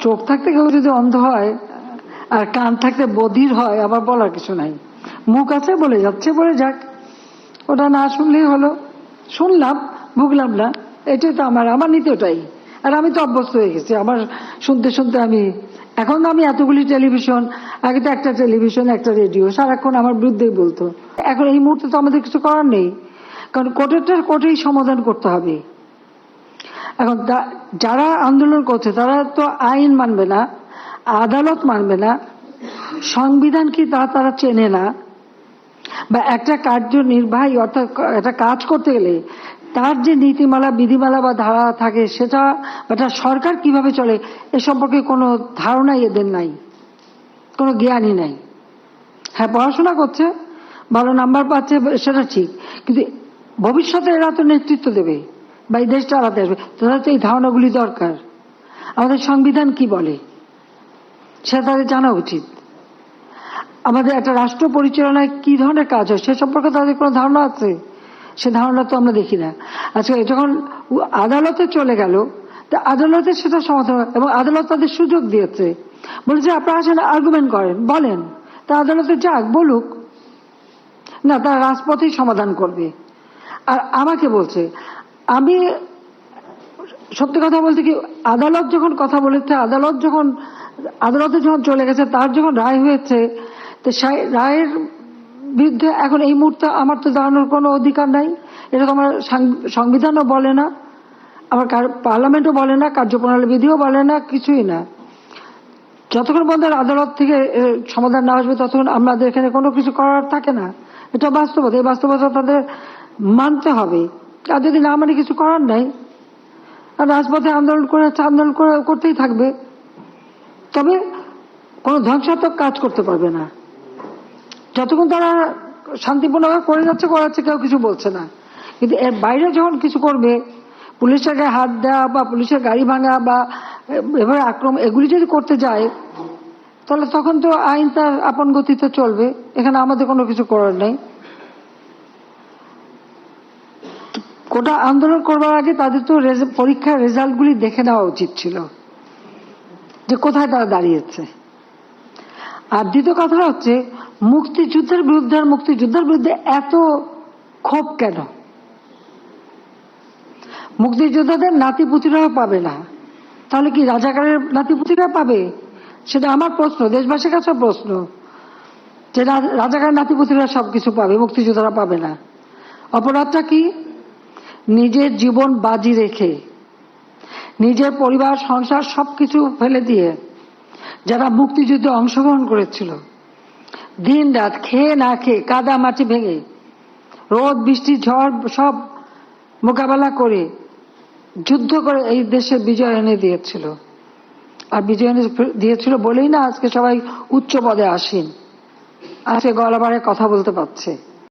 চোখ থাকতে কেউ যদি অন্ধ হয়, আর কান থাকতে বধির হয়, আবার বলার কিছু নাই। মুখ আছে বলে যাচ্ছে বলে যাক। ওটা না শুনলেই হলো। শুনলাম, ভুগলাম না। এটাই তো আমার আমার নীতি ওটাই আর আমি তো অভ্যস্ত হয়ে গেছি। আমার শুনতে শুনতে আমি, এখন আমি এতগুলি টেলিভিশন, আগে তো একটা টেলিভিশন, একটা রেডিও, সারাক্ষণ আমার বিরুদ্ধেই বলতো। এখন এই মুহূর্তে তো আমাদের কিছু করার নেই। কারণ কোর্টেরটার কোর্টেই সমাধান করতে হবে। এখন যারা আন্দোলন করছে, তারা তো আইন মানবে না, আদালত মানবে না, সংবিধান কি তা তারা চেনে না, বা একটা কার্যনির্বাহী অর্থাৎ একটা কাজ করতে গেলে তার যে নীতিমালা, বিধিমালা বা ধারা থাকে, সেটা বা সরকার কীভাবে চলে, এ সম্পর্কে কোনো ধারণাই এদের নাই, কোনো জ্ঞানই নাই। হ্যাঁ পড়াশোনা করছে, ভালো নাম্বার পাচ্ছে, সেটা ঠিক, কিন্তু ভবিষ্যতে এরা তো নেতৃত্ব দেবে। বা এই দেশ চালাতে আসবে। তাদের এই ধারণাগুলি দরকার। আমাদের সংবিধান কি বলে? সেটা তাদের জানা উচিত। আমাদের একটা রাষ্ট্র পরিচালনায় কি ধরনের কাজ হয়, সে সম্পর্কে তাদের কোনো ধারণা আছে? সে ধারণা তো আমরা দেখি না। আচ্ছা যখন আদালতে চলে গেল, তা আদালতে সেটা সমাধান এবং আদালত তাদের সুযোগ দিয়েছে। বলেছে, আপনারা আসেন আর্গুমেন্ট করেন, বলেন। তা আদালতে যাক, বলুক। না, তারা রাজপথেই সমাধান করবে। আর আমাকে বলছে আমি সত্যি কথা বলতে কি, আদালত যখন কথা বলেছে, আদালত যখন, আদালতে যখন চলে গেছে, তার যখন রায় হয়েছে, তো রায়ের বিরুদ্ধে এখন এই মুহূর্তে আমার তো দাঁড়ানোর কোনো অধিকার নাই। এটা তো আমার সংবিধানও বলে না, আমার পার্লামেন্টও বলে না, কার্যপ্রণালী বিধিও বলে না, কিছুই না। যতক্ষণ পর্যন্ত আদালত থেকে সমাধান না আসবে, ততক্ষণ আমাদের এখানে কোনো কিছু করার থাকে না। এটা বাস্তবতা, এই বাস্তবতা তাদের মানতে হবে। আর যদি না মানে কিছু করার নাই। আর রাজপথে আন্দোলন করে, আন্দোলন করে- করতেই থাকবে। তবে কোনো ধ্বংসাত্মক কাজ করতে পারবে না। যতক্ষণ তারা শান্তিপূর্ণভাবে করে যাচ্ছে করাচ্ছে কেউ কিছু বলছে না। কিন্তু এর বাইরে যখন কিছু করবে, পুলিশের গায়ে হাত দেওয়া বা পুলিশের গাড়ি ভাঙা বা এভাবে আক্রমণ, এগুলি যদি করতে যায়, তাহলে তখন তো আইন তার আপন গতিতে চলবে। এখানে আমাদের কোনো কিছু করার নেই। গোটা আন্দোলন করবার আগে তাদের তো পরীক্ষার রেজাল্টগুলি দেখে নেওয়া উচিত ছিল। যে কোথায় তারা দাঁড়িয়েছে। আর দ্বিতীয় কথা হচ্ছে, মুক্তিযুদ্ধের বিরুদ্ধে আর মুক্তিযুদ্ধের বিরুদ্ধে এত ক্ষোভ কেন? মুক্তিযোদ্ধাদের নাতিপুতিরাও পাবে না। তাহলে কি রাজাকারের নাতিপুতিরা পাবে? সেটা আমার প্রশ্ন, দেশবাসীর কাছে প্রশ্ন। যে রাজাকার নাতিপুতিরা সবকিছু পাবে, মুক্তিযোদ্ধারা পাবে না। অপরাধটা কি? নিজের জীবন বাজি রেখে, নিজের পরিবার, সংসার সবকিছু ফেলে দিয়ে যারা মুক্তিযুদ্ধে অংশগ্রহণ করেছিল, দিন রাত খেয়ে না খেয়ে কাদা মাটি ভেঙে, রোদ, বৃষ্টি, ঝড় সব মোকাবেলা করে যুদ্ধ করে এই দেশে বিজয় এনে দিয়েছিল। আর বিজয় এনে দিয়েছিল বলেই না আজকে সবাই উচ্চ পদে আসেন। আজকে গলাবারে কথা বলতে পারছে।